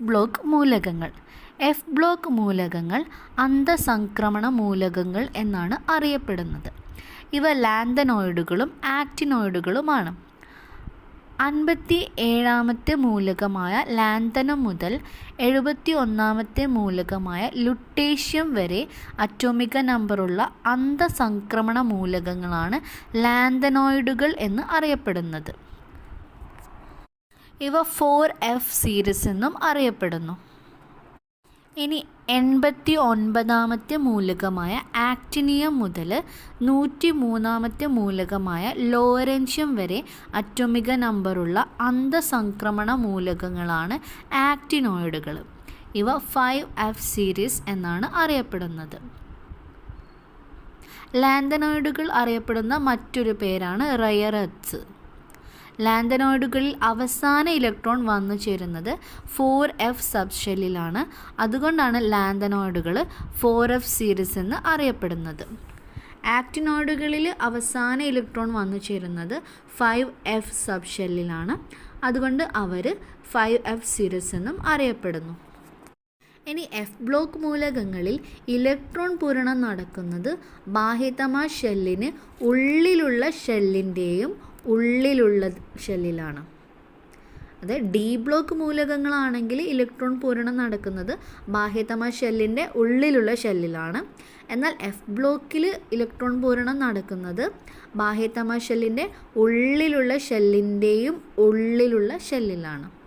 Block മൂലകങ്ങൾ. F block മൂലകങ്ങൾ അന്തസംക്രമണ മൂലകങ്ങൾ എന്നാണ് അറിയപ്പെടുന്നത്. ഇവ ലാന്തനോയിഡുകളും ആക്റ്റിനോയിഡുകളുമാണ്. അൻപത്തി ഏഴാമത്തെ മൂലകമായ ലാന്തനം മുതൽ എഴുപത്തി ഒന്നാമത്തെ മൂലകമായ ലുട്ടേഷ്യം വരെ അറ്റോമിക നമ്പറുള്ള അന്തസംക്രമണ മൂലകങ്ങളാണ് ലാന്തനോയിഡുകൾ എന്ന് അറിയപ്പെടുന്നത്. ഇവ ഫോർ എഫ് സീരീസ് എന്നും അറിയപ്പെടുന്നു. ഇനി എൺപത്തി ഒൻപതാമത്തെ മൂലകമായ ആക്ടിനിയം മുതൽ നൂറ്റി മൂന്നാമത്തെ മൂലകമായ ലോറൻഷ്യം വരെ അറ്റോമിക നമ്പറുള്ള അന്തസംക്രമണ മൂലകങ്ങളാണ് ആക്ടിനോയിഡുകൾ ഇവ ഫൈവ് എഫ് സീരീസ് എന്നാണ് അറിയപ്പെടുന്നത്. ലാന്തനോയിഡുകൾ അറിയപ്പെടുന്ന മറ്റൊരു പേരാണ് റയറത്സ് ലാന്തനോയിഡുകളിൽ അവസാന ഇലക്ട്രോൺ വന്നു ചേരുന്നത് ഫോർ എഫ് സബ്ഷെല്ലിലാണ്. അതുകൊണ്ടാണ് ലാന്തനോയിഡുകൾ ഫോർ എഫ് സീരീസ് എന്ന് അറിയപ്പെടുന്നത്. ആക്ടിനോയിഡുകളിൽ അവസാന ഇലക്ട്രോൺ വന്നു ചേരുന്നത് ഫൈവ് എഫ് സബ്ഷെല്ലിലാണ്. അതുകൊണ്ട് അവർ ഫൈവ് എഫ് സീരീസ് എന്നും അറിയപ്പെടുന്നു. ഇനി എഫ് ബ്ലോക്ക് മൂലകങ്ങളിൽ ഇലക്ട്രോൺ പൂരണം നടക്കുന്നത് ബാഹ്യതമ ഷെല്ലിന് ഉള്ളിലുള്ള ഷെല്ലിന്റെയും ഉള്ളിലുള്ള ഷെല്ലിലാണ്. അത് ഡി ബ്ലോക്ക് മൂലകങ്ങളാണെങ്കിൽ ഇലക്ട്രോൺ പൂരണം നടക്കുന്നത് ബാഹ്യതമ ഷെല്ലിന്റെ ഉള്ളിലുള്ള ഷെല്ലിലാണ്. എന്നാൽ എഫ് ബ്ലോക്കിൽ ഇലക്ട്രോൺ പൂരണം നടക്കുന്നത് ബാഹ്യതമ ഷെല്ലിന്റെ ഉള്ളിലുള്ള ഷെല്ലിന്റെയും ഉള്ളിലുള്ള ഷെല്ലിലാണ്.